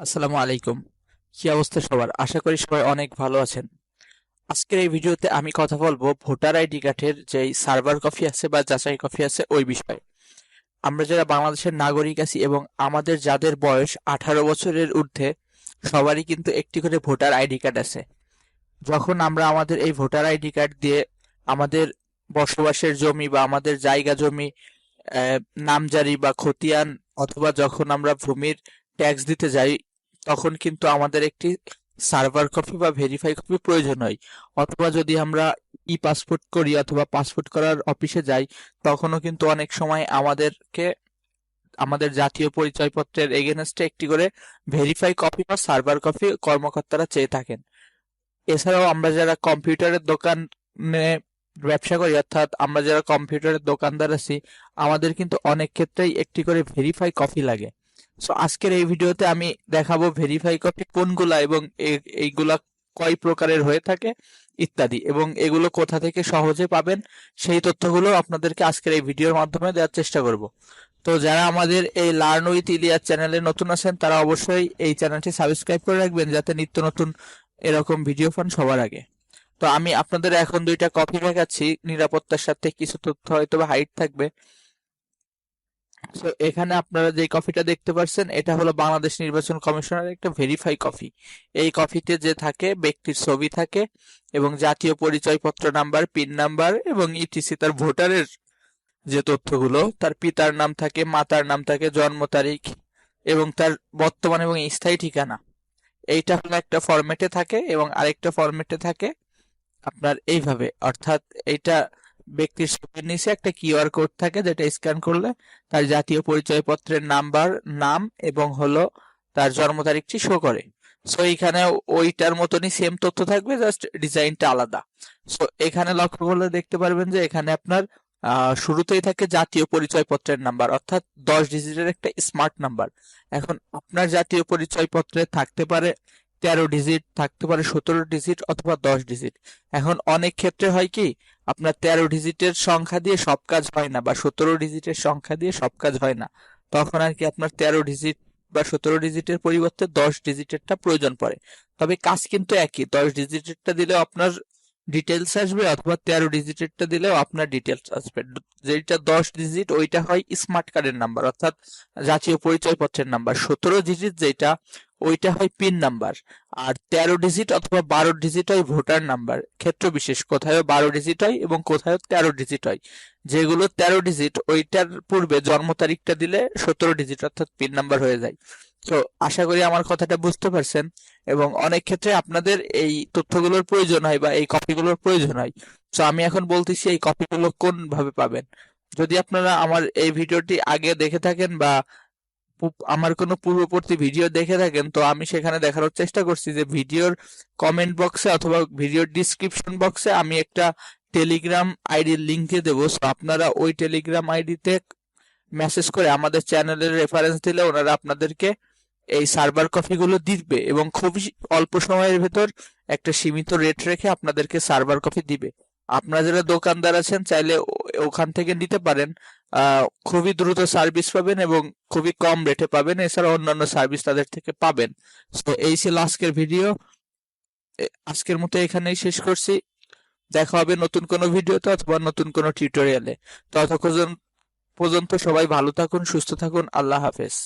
আসসালামু আলাইকুম। কি অবস্থা সবার? আশা করি সবাই অনেক ভালো আছেন। আজকের এই ভিডিওতে আমি কথা বলব ভোটার আইডি কার্ডের যে সার্ভার কপি আছে বা যাচাই কপি আছে ওই বিষয়ে। আমরা যারা বাংলাদেশের নাগরিক আছি এবং আমাদের যাদের বয়স আঠারো বছরের ঊর্ধ্বে, সবারই কিন্তু একটি করে ভোটার আইডি কার্ড আছে। যখন আমরা আমাদের এই ভোটার আইডি কার্ড দিয়ে আমাদের বসবাসের জমি বা আমাদের জায়গা জমি নামজারি বা খতিয়ান অথবা যখন আমরা ভূমির ট্যাক্স দিতে যাই তখন কিন্তু আমাদের একটি সার্ভার কপি বা ভেরিফাই কপি প্রয়োজন হয়। অথবা যদি আমরা ই পাসপোর্ট করি অথবা পাসপোর্ট করার অফিসে যাই, তখনও কিন্তু অনেক সময় আমাদেরকে, আমাদের জাতীয় পরিচয়পত্রের এগেনস্টে একটি করে ভেরিফাই কপি বা সার্ভার কপি কর্মকর্তারা চেয়ে থাকেন। এছাড়াও আমরা যারা কম্পিউটারের দোকানে ব্যবসা করি, অর্থাৎ আমরা যারা কম্পিউটারের দোকানদার আছি, আমাদের কিন্তু অনেক ক্ষেত্রেই একটি করে ভেরিফাই কপি লাগে। সো আজকের এই ভিডিওতে আমি দেখাবো ভেরিফাই কপি কোনগুলা এবং এইগুলা কয় প্রকারের হয়ে থাকে ইত্যাদি এবং এগুলো কোথা থেকে সহজে পাবেন সেই তথ্যগুলো আপনাদেরকে আজকের এই ভিডিওর মাধ্যমে দেওয়ার চেষ্টা করব। তো, যারা আমাদের এই লার্ন উইথ ইলিয়াস চ্যানেলে নতুন আছেন, তারা অবশ্যই এই চ্যানেলটি সাবস্ক্রাইব করে রাখবেন যাতে নিত্য নতুন এরকম ভিডিও পান সবার আগে। তো, আমি আপনাদের এখন দুইটা কপি দেখাচ্ছি। নিরাপত্তার সাথে কিছু তথ্য হয়তো বা হাইড থাকবে। তো এখানে আপনারা যে কপিটা দেখতে পাচ্ছেন এটা হলো বাংলাদেশ নির্বাচন কমিশনের একটা ভেরিফাই কপি এই কপিতে যে থাকে, ব্যক্তির ছবি থাকে এবং জাতীয় পরিচয়পত্র নাম্বার, পিন নাম্বার এবং ইটিসি তার ভোটারের যে তথ্যগুলো, তার পিতার নাম থাকে, মাতার নাম থাকে, জন্ম তারিখ এবং তার বর্তমান এবং স্থায়ী ঠিকানা। এইটা হলো একটা ফরম্যাটে থাকে এবং আরেকটা ফরম্যাটে থাকে আপনার এইভাবে। অর্থাৎ এইটা ব্যক্তির ছবির নিচে একটা কিউআর কোড থাকে যেটা স্ক্যান করলে তার জাতীয় পরিচয়পত্রের নাম্বার নাম এবং হলো তার জন্ম তারিখটি শো করে। সো এখানে ওইটার মতনই সেম তথ্য থাকবে জাস্ট ডিজাইনটা আলাদা। সো এখানে লক্ষ্য করলে দেখতে পারবেন যে এখানে আপনার শুরুতেই থাকে জাতীয় পরিচয়পত্রের নাম্বার অর্থাৎ দশ ডিজিটের একটা স্মার্ট নাম্বার এখন আপনার জাতীয় পরিচয়পত্রে থাকতে পারে তেরো ডিজিট থাকতে পারে সতেরো ডিজিট অথবা দশ ডিজিট এখন অনেক ক্ষেত্রে হয় কি, আপনার তেরো ডিজিটের সংখ্যা দিয়ে সব কাজ হয় না বা সতেরো ডিজিটের সংখ্যা দিয়ে সব কাজ হয় না। তখন আর কি আপনার তেরো ডিজিট বা সতেরো ডিজিটের পরিবর্তে দশ ডিজিটেরটা প্রয়োজন পড়ে। তবে কাজ কিন্তু একই, দশ ডিজিটেরটা দিলেও আপনার ডিটেলস আসবে অথবা তেরো ডিজিটেরটা দিলেও আপনার ডিটেলস আসবে। যেটা দশ ডিজিট ওইটা হয় স্মার্ট কার্ডের নাম্বার অর্থাৎ জাতীয় পরিচয়পত্রের নাম্বার সতেরো ডিজিট যেটা ওইটা হয় পিন নাম্বার আর তেরো ডিজিট অথবা বারো ডিজিট হয় ভোটার নাম্বার ক্ষেত্র বিশেষ কোথায় বারো ডিজিট হয় এবং কোথায় তেরো ডিজিট হয়। যেগুলো তেরো ডিজিট ওইটার পূর্বে জন্ম তারিখটা দিলে সতেরো ডিজিট অর্থাৎ পিন নাম্বার হয়ে যায়। তো আশা করি আমার কথাটা বুঝতে পারছেন এবং অনেক ক্ষেত্রে আপনাদের এই তথ্যগুলোর প্রয়োজন হয় বা এই কপিগুলোর প্রয়োজন হয়। তো আমি এখন বলতেছি এই কপিগুলো কোন ভাবে পাবেন। যদি আপনারা আমার এই ভিডিওটি আগে দেখে থাকেন বা আমার কোনো পূর্ববর্তী ভিডিও দেখে থাকেন, তো আমি সেখানে দেখানোর চেষ্টা করছি যে ভিডিওর কমেন্ট বক্সে অথবা ভিডিওর ডিসক্রিপশন বক্সে আমি একটা টেলিগ্রাম আইডির লিঙ্কে দেবো। আপনারা ওই টেলিগ্রাম আইডিতে মেসেজ করে আমাদের চ্যানেলের রেফারেন্স দিলে ওনারা আপনাদেরকে এই সার্ভার কপিগুলো দিবে এবং খুবই অল্প সময়ের ভেতর একটা সীমিত রেট রেখে আপনাদেরকে সার্ভার কপি দিবে। আপনারা যারা দোকানদার আছেন, চাইলে ওখান থেকে নিতে পারেন। খুবই দ্রুত সার্ভিস পাবেন এবং খুবই কম রেটে পাবেন। এছাড়া অন্যান্য সার্ভিস তাদের থেকে পাবেন। তো এই ছিল আজকের ভিডিও আজকের মতো এখানেই শেষ করছি। দেখা হবে নতুন কোনো ভিডিওতে অথবা নতুন কোনো টিউটোরিয়ালে ততক্ষণ পর্যন্ত সবাই ভালো থাকুন, সুস্থ থাকুন। আল্লাহ হাফেজ।